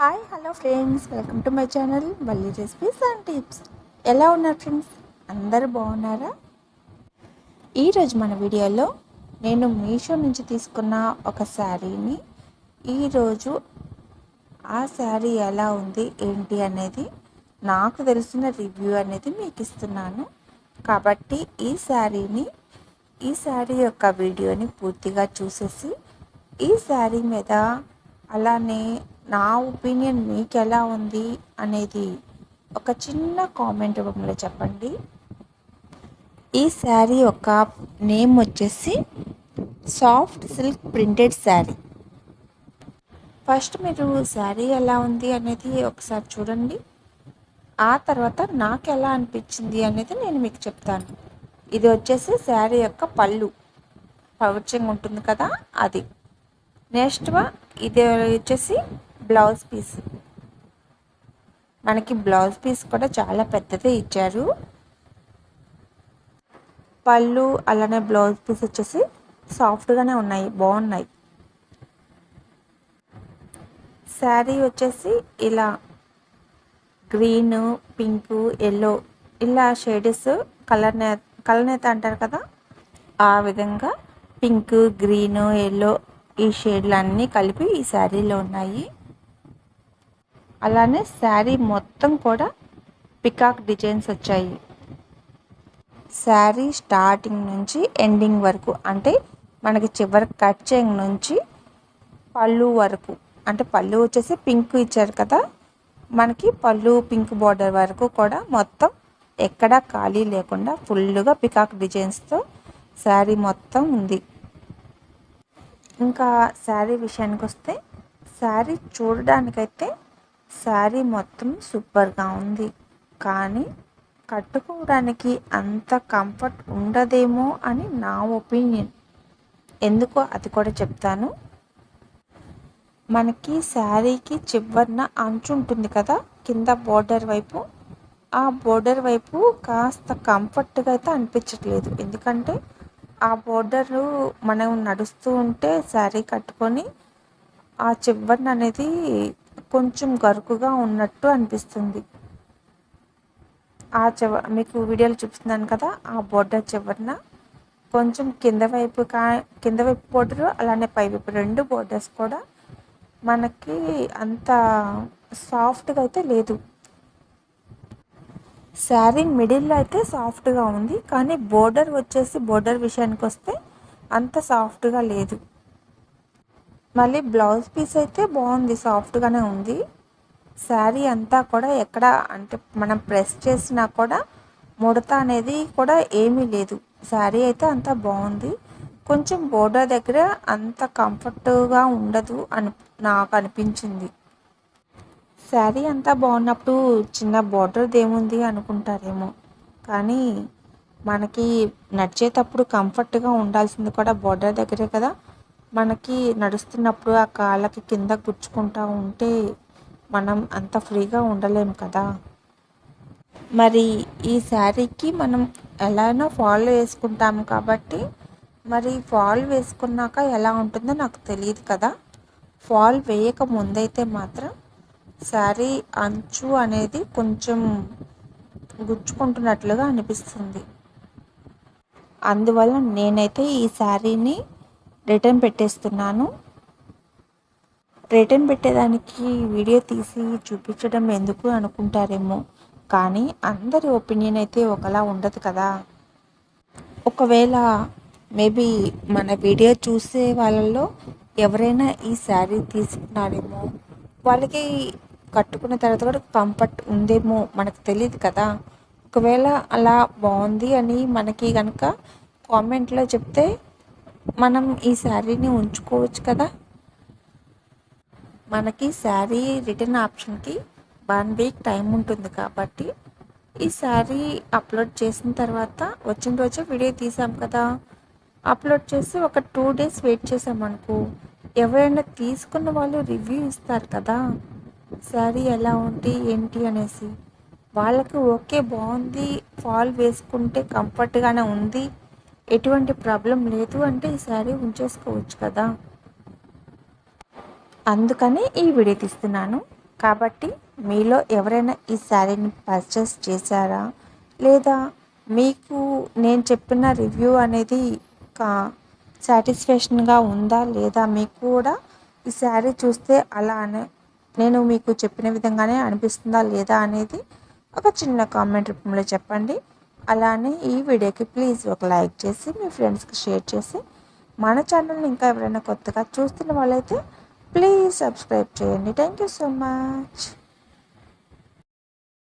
Hi hello friends welcome to my channel Valli recipes and tips ఎలా ఉన్నారు friends అందరు బాగున్నారా? ఈరోజు మన వీడియోలో నేను మీషో నుంచి తీసుకున్న ఒక శారీని ఈరోజు ఆ శారీ ఎలా ఉంది ఏంటి అనేది నాకు తెలిసిన రివ్యూ అనేది మీకు ఇస్తున్నాను. కాబట్టి ఈ శారీని ఈ శారీ యొక్క వీడియోని పూర్తిగా చూసేసి ఈ శారీ మీద అలానే నా ఒపీనియన్ మీకు ఎలా ఉంది అనేది ఒక చిన్న కామెంట్ రూపంలో చెప్పండి. ఈ శారీ యొక్క నేమ్ వచ్చేసి soft silk printed sari. First మీరు శారీ ఎలా ఉంది అనేది ఒకసారి చూడండి. ఆ తర్వాత నాకు ఎలా అనిపించింది అనేది నేను మీకు చెప్తాను. ఇది వచ్చేసి శారీ యొక్క పళ్ళు. పౌచింగ్ ఉంటుంది కదా అది. నెక్స్ట్ ఇది వచ్చేసి బ్లౌజ్ పీస్. మనకి బ్లౌజ్ పీస్ కూడా చాలా పెద్దదే ఇచ్చారు. పళ్ళు అలానే బ్లౌజ్ పీస్ వచ్చేసి సాఫ్ట్గానే ఉన్నాయి బాగున్నాయి. శారీ వచ్చేసి ఇలా గ్రీన్ పింక్ ఎల్లో ఇలా షేడ్స్ కలర్ నే కలర్ నేత అంటారు కదా? ఆ విధంగా పింక్ గ్రీన్ ఎల్లో ఈ షేడ్లు అన్నీ కలిపి ఈ శారీలో ఉన్నాయి. అలానే శారీ మొత్తం కూడా పికాక్ డిజైన్స్ వచ్చాయి. శారీ స్టార్టింగ్ నుంచి ఎండింగ్ వరకు అంటే మనకి చివరి కట్ చేయింగ్ నుంచి పళ్ళు వరకు అంటే పళ్ళు వచ్చేసి పింక్ ఇచ్చారు కదా మనకి పళ్ళు పింక్ బార్డర్ వరకు కూడా మొత్తం ఎక్కడా ఖాళీ లేకుండా ఫుల్గా పికాక్ డిజైన్స్తో శారీ మొత్తం ఉంది. ఇంకా శారీ విషయానికి వస్తే శారీ చూడడానికైతే శారీ మొత్తం సూపర్గా ఉంది. కానీ కట్టుకోవడానికి అంత కంఫర్ట్ ఉండదేమో అని నా ఒపీనియన్. ఎందుకో అది కూడా చెప్తాను. మనకి శారీకి చివరిన అంచు ఉంటుంది కదా కింద బోర్డర్ వైపు. ఆ బోర్డర్ వైపు కాస్త కంఫర్ట్గా అయితే అనిపించట్లేదు. ఎందుకంటే ఆ బోర్డరు మనం నడుస్తూ ఉంటే శారీ కట్టుకొని ఆ చివరిన అనేది కొంచెం గరుకుగా ఉన్నట్టు అనిపిస్తుంది. ఆ చివ మీకు వీడియోలు చూపిస్తున్నాను కదా ఆ బోర్డర్ చివరన కొంచెం కింద వైపు కా కింద వైపు బోర్డర్ అలానే పై వైపు రెండు బోర్డర్స్ కూడా మనకి అంత సాఫ్ట్గా అయితే లేదు. శారీ మిడిల్లో అయితే సాఫ్ట్గా ఉంది. కానీ బోర్డర్ వచ్చేసి బోర్డర్ విషయానికి వస్తే అంత సాఫ్ట్గా లేదు. మళ్ళీ బ్లౌజ్ పీస్ అయితే బాగుంది సాఫ్ట్గానే ఉంది. శారీ అంతా కూడా ఎక్కడ అంటే మనం ప్రెస్ చేసినా కూడా ముడత అనేది కూడా ఏమీ లేదు. శారీ అయితే అంతా బాగుంది. కొంచెం బోర్డర్ దగ్గర అంత కంఫర్ట్గా ఉండదు అని నాకు అనిపించింది. శారీ అంతా బాగున్నప్పుడు చిన్న బార్డర్ది ఏముంది అనుకుంటారేమో. కానీ మనకి నడిచేటప్పుడు కంఫర్ట్గా ఉండాల్సింది కూడా బార్డర్ దగ్గరే కదా. మనకి నడుస్తున్నప్పుడు ఆ కాళ్ళకి కింద గుచ్చుకుంటా ఉంటే మనం అంత ఫ్రీగా ఉండలేము కదా. మరి ఈ శారీకి మనం ఎలానో ఫాల్ వేసుకుంటాము కాబట్టి మరి ఫాల్ వేసుకున్నాక ఎలా ఉంటుందో నాకు తెలియదు కదా. ఫాల్ వేయక ముందైతే మాత్రం శారీ అంచు అనేది కొంచెం గుచ్చుకుంటున్నట్లుగా అనిపిస్తుంది. అందువల్ల నేనైతే ఈ శారీని రిటర్న్ పెట్టేస్తున్నాను. రిటర్న్ పెట్టేదానికి వీడియో తీసి చూపించడం ఎందుకు అనుకుంటారేమో కానీ అందరి ఒపీనియన్ అయితే ఒకలా ఉండదు కదా. ఒకవేళ మేబీ మన వీడియో చూసే వాళ్ళల్లో ఎవరైనా ఈ శారీ తీసుకున్నారేమో వాళ్ళకి కట్టుకున్న తర్వాత కూడా కంఫర్ట్ ఉందేమో మనకు తెలియదు కదా. ఒకవేళ అలా బాగుంది అని మనకి కనుక కామెంట్లో చెప్తే మనం ఈ శారీని ఉంచుకోవచ్చు కదా. మనకి శారీ రిటర్న్ ఆప్షన్కి వన్ వీక్ టైం ఉంటుంది కాబట్టి ఈ శారీ అప్లోడ్ చేసిన తర్వాత వచ్చిన రోజే వీడియో తీసాం కదా. అప్లోడ్ చేసి ఒక టూ డేస్ వెయిట్ చేసామనుకో ఎవరైనా తీసుకున్న వాళ్ళు రివ్యూ ఇస్తారు కదా. శారీ ఎలా ఉంది ఏంటి అనేసి. వాళ్ళకి ఓకే బాగుంది ఫాల్ వేసుకుంటే కంఫర్ట్గానే ఉంది. ఎటువంటి ప్రాబ్లం లేదు అంటే ఈ శారీ ఉంచేసుకోవచ్చు కదా. అందుకనే ఈ వీడియో తీస్తున్నాను. కాబట్టి మీలో ఎవరైనా ఈ శారీని పర్చేస్ చేశారా? లేదా మీకు నేను చెప్పిన రివ్యూ అనేది కా సాటిస్ఫాక్షన్గా ఉందా? లేదా మీకు కూడా ఈ శారీ చూస్తే అలానే నేను మీకు చెప్పిన విధంగానే అనిపిస్తుందా లేదా అనేది ఒక చిన్న కామెంట్ రూపంలో చెప్పండి. అలానే ఈ వీడియోకి ప్లీజ్ ఒక లైక్ చేసి మీ ఫ్రెండ్స్కి షేర్ చేసి మన ఛానల్ని ఇంకా ఎవరైనా కొత్తగా చూస్తున్న వాళ్ళైతే ప్లీజ్ సబ్స్క్రైబ్ చేయండి. Thank you so much.